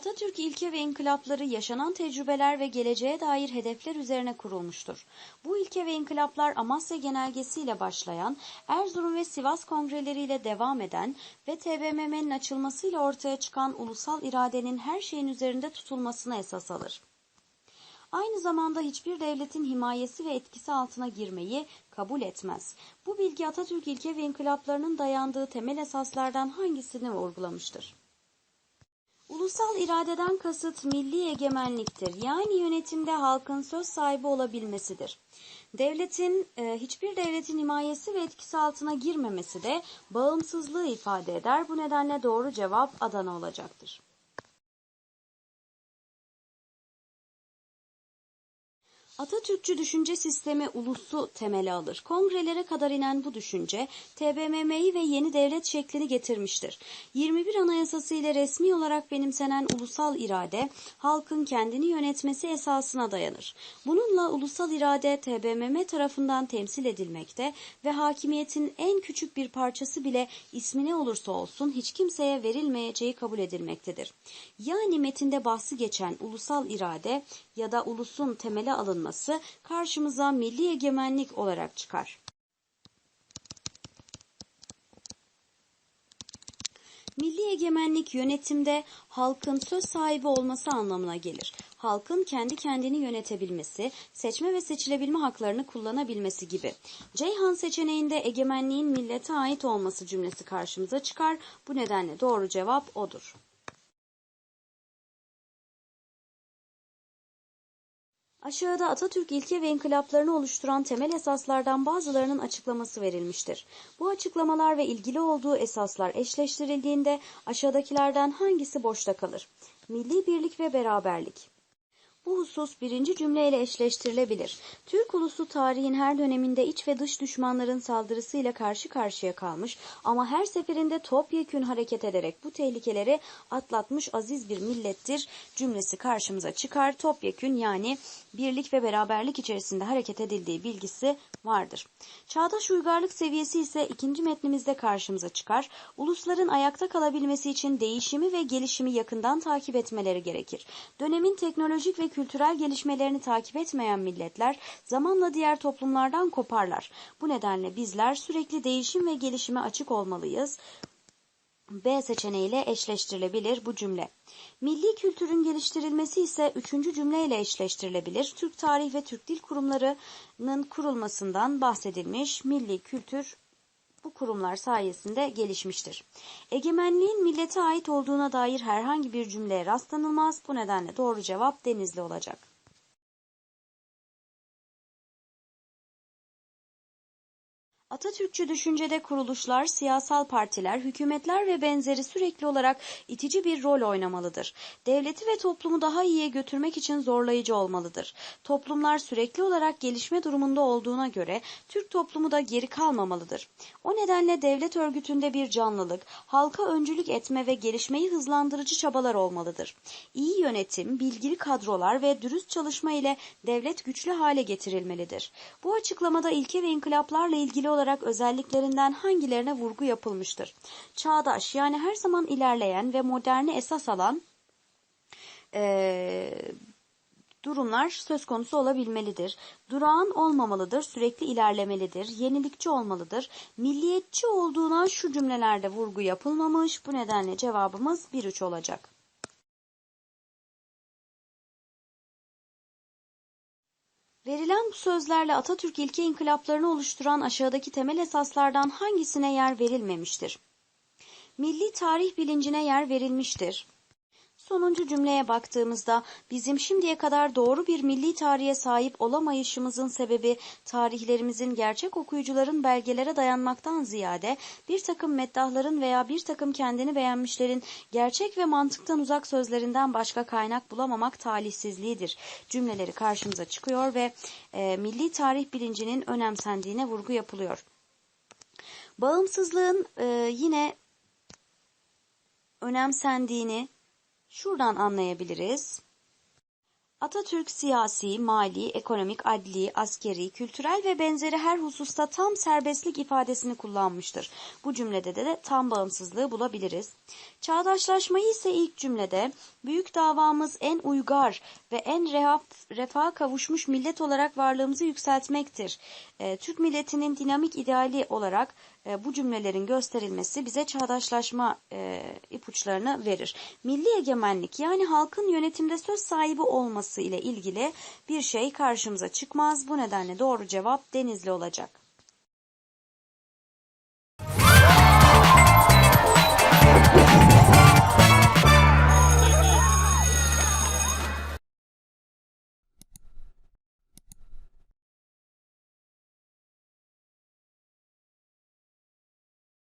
Atatürk ilke ve inkılapları yaşanan tecrübeler ve geleceğe dair hedefler üzerine kurulmuştur. Bu ilke ve inkılaplar Amasya Genelgesiyle başlayan, Erzurum ve Sivas kongreleriyle devam eden ve TBMM'nin açılmasıyla ortaya çıkan ulusal iradenin her şeyin üzerinde tutulmasına esas alır. Aynı zamanda hiçbir devletin himayesi ve etkisi altına girmeyi kabul etmez. Bu bilgi Atatürk ilke ve inkılaplarının dayandığı temel esaslardan hangisini vurgulamıştır? Ulusal iradeden kasıt milli egemenliktir. Yani yönetimde halkın söz sahibi olabilmesidir. Devletin, e, hiçbir devletin himayesi ve etkisi altına girmemesi de bağımsızlığı ifade eder. Bu nedenle doğru cevap Adana olacaktır. Atatürkçü düşünce sistemi ulusu temeli alır. Kongrelere kadar inen bu düşünce TBMM'yi ve yeni devlet şeklini getirmiştir. 21 Anayasası ile resmi olarak benimsenen ulusal irade halkın kendini yönetmesi esasına dayanır. Bununla ulusal irade TBMM tarafından temsil edilmekte ve hakimiyetin en küçük bir parçası bile ismi ne olursa olsun hiç kimseye verilmeyeceği kabul edilmektedir. Yani metinde bahsi geçen ulusal irade ya da ulusun temele alınması karşımıza milli egemenlik olarak çıkar. Milli egemenlik yönetimde halkın söz sahibi olması anlamına gelir. Halkın kendi kendini yönetebilmesi, seçme ve seçilebilme haklarını kullanabilmesi gibi. Ceyhan seçeneğinde egemenliğin millete ait olması cümlesi karşımıza çıkar. Bu nedenle doğru cevap odur. Aşağıda Atatürk ilke ve inkılaplarını oluşturan temel esaslardan bazılarının açıklaması verilmiştir. Bu açıklamalar ve ilgili olduğu esaslar eşleştirildiğinde aşağıdakilerden hangisi boşta kalır? Milli birlik ve beraberlik. Bu husus birinci cümleyle eşleştirilebilir. Türk ulusu tarihin her döneminde iç ve dış düşmanların saldırısıyla karşı karşıya kalmış ama her seferinde topyekün hareket ederek bu tehlikeleri atlatmış aziz bir millettir cümlesi karşımıza çıkar. Topyekün yani birlik ve beraberlik içerisinde hareket edildiği bilgisi vardır. Çağdaş uygarlık seviyesi ise ikinci metnimizde karşımıza çıkar. Ulusların ayakta kalabilmesi için değişimi ve gelişimi yakından takip etmeleri gerekir. Dönemin teknolojik ve kültürel gelişmelerini takip etmeyen milletler zamanla diğer toplumlardan koparlar. Bu nedenle bizler sürekli değişim ve gelişime açık olmalıyız. B seçeneğiyle eşleştirilebilir bu cümle. Milli kültürün geliştirilmesi ise üçüncü cümleyle eşleştirilebilir. Türk Tarih ve Türk Dil Kurumları'nın kurulmasından bahsedilmiş milli kültür bu kurumlar sayesinde gelişmiştir. Egemenliğin millete ait olduğuna dair herhangi bir cümleye rastlanılmaz. Bu nedenle doğru cevap Denizli olacak. Atatürkçü düşüncede kuruluşlar, siyasal partiler, hükümetler ve benzeri sürekli olarak itici bir rol oynamalıdır. Devleti ve toplumu daha iyiye götürmek için zorlayıcı olmalıdır. Toplumlar sürekli olarak gelişme durumunda olduğuna göre Türk toplumu da geri kalmamalıdır. O nedenle devlet örgütünde bir canlılık, halka öncülük etme ve gelişmeyi hızlandırıcı çabalar olmalıdır. İyi yönetim, bilgili kadrolar ve dürüst çalışma ile devlet güçlü hale getirilmelidir. Bu açıklamada ilke ve inkılaplarla ilgili olarak olarak özelliklerinden hangilerine vurgu yapılmıştır? Çağdaş yani her zaman ilerleyen ve moderni esas alan e, durumlar söz konusu olabilmelidir. Durağan olmamalıdır, sürekli ilerlemelidir, yenilikçi olmalıdır. Milliyetçi olduğuna şu cümlelerde vurgu yapılmamış. Bu nedenle cevabımız 1-3 olacak. Verilen bu sözlerle Atatürk ilke inkılaplarını oluşturan aşağıdaki temel esaslardan hangisine yer verilmemiştir? Milli tarih bilincine yer verilmiştir. Sonuncu cümleye baktığımızda bizim şimdiye kadar doğru bir milli tarihe sahip olamayışımızın sebebi tarihlerimizin gerçek okuyucuların belgelere dayanmaktan ziyade bir takım meddahların veya bir takım kendini beğenmişlerin gerçek ve mantıktan uzak sözlerinden başka kaynak bulamamak talihsizliğidir. Cümleleri karşımıza çıkıyor ve e, milli tarih bilincinin önemsendiğine vurgu yapılıyor. Bağımsızlığın e, yine önemsendiğini şuradan anlayabiliriz. Atatürk siyasi, mali, ekonomik, adli, askeri, kültürel ve benzeri her hususta tam serbestlik ifadesini kullanmıştır. Bu cümlede de, tam bağımsızlığı bulabiliriz. Çağdaşlaşmayı ise ilk cümlede büyük davamız en uygar ve en rehaf, refaha kavuşmuş millet olarak varlığımızı yükseltmektir. E, Türk milletinin dinamik ideali olarak e, bu cümlelerin gösterilmesi bize çağdaşlaşma e, ipuçlarını verir. Milli egemenlik yani halkın yönetimde söz sahibi olması ile ilgili bir şey karşımıza çıkmaz. Bu nedenle doğru cevap Denizli olacak.